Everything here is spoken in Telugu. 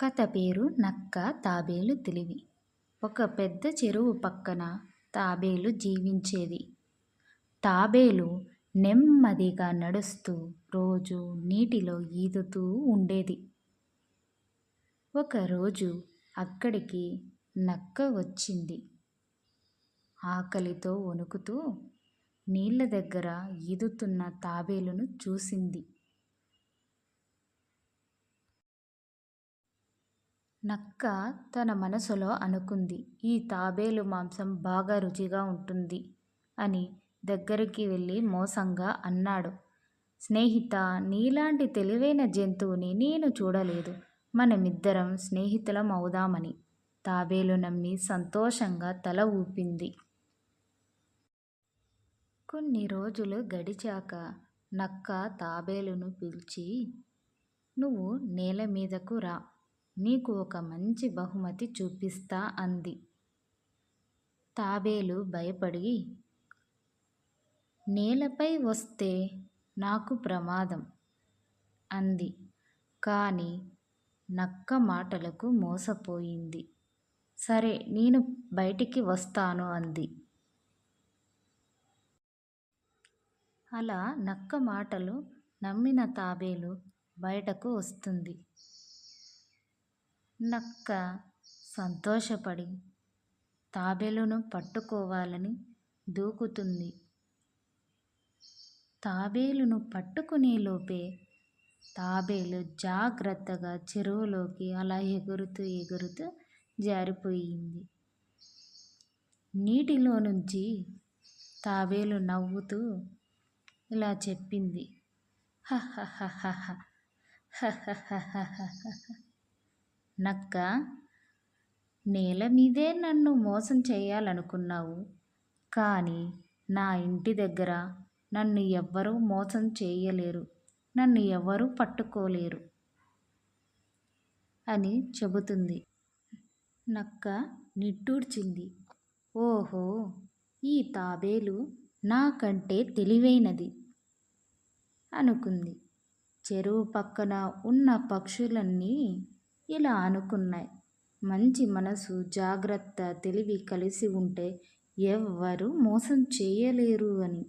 కథ పేరు నక్క తాబేలు తెలివి. ఒక పెద్ద చెరువు పక్కన తాబేలు జీవించేది. తాబేలు నెమ్మదిగా నడుస్తూ రోజు నీటిలో ఈదుతూ ఉండేది. ఒకరోజు అక్కడికి నక్క వచ్చింది. ఆకలితో వణుకుతూ నీళ్ళ దగ్గర ఈదుతున్న తాబేలును చూసింది. నక్క తన మనసులో అనుకుంది ఈ తాబేలు మాంసం బాగా రుచిగా ఉంటుంది అని దగ్గరికి వెళ్ళి మోసంగా అన్నాడు. స్నేహిత నీలాంటి తెలివైన జంతువుని నేను చూడలేదు. మనమిద్దరం స్నేహితులం అవుదామని తాబేలు నమ్మి సంతోషంగా తల ఊపింది. కొన్ని రోజులు గడిచాక నక్క తాబేలును పిలిచి నువ్వు నేల మీదకు రా. నీకు ఒక మంచి బహుమతి చూపిస్తా అంది. తాబేలు భయపడి నేలపై వస్తే నాకు ప్రమాదం అంది. కానీ నక్క మాటలకు మోసపోయింది. సరే నేను బయటికి వస్తాను అంది. అలా నక్క మాటలు నమ్మిన తాబేలు బయటకు వస్తుంది. నక్క సంతోషపడి తాబేలును పట్టుకోవాలని దూకుతుంది తాబేలును పట్టుకునే లోపే తాబేలు జాగ్రత్తగా చెరువులోకి అలా ఎగురుతూ ఎగురుతూ జారిపోయింది నీటిలో నుంచి తాబేలు నవ్వుతూ ఇలా చెప్పింది నక్క నేల మీదే నన్ను మోసం చేయాలనుకున్నావు. కానీ నా ఇంటి దగ్గర నన్ను ఎవ్వరూ మోసం చేయలేరు. నన్ను ఎవరూ పట్టుకోలేరు అని చెబుతుంది. నక్క నిట్టూర్చింది. ఓహో ఈ తాబేలు నాకంటే తెలివైనది అనుకుంది. చెరువు పక్కన ఉన్న పక్షులన్నీ ఇలా అనుకున్నాయి. మంచి మనసు జాగ్రత్త తెలివి కలిసి ఉంటే ఎవ్వరూ మోసం చేయలేరు అని.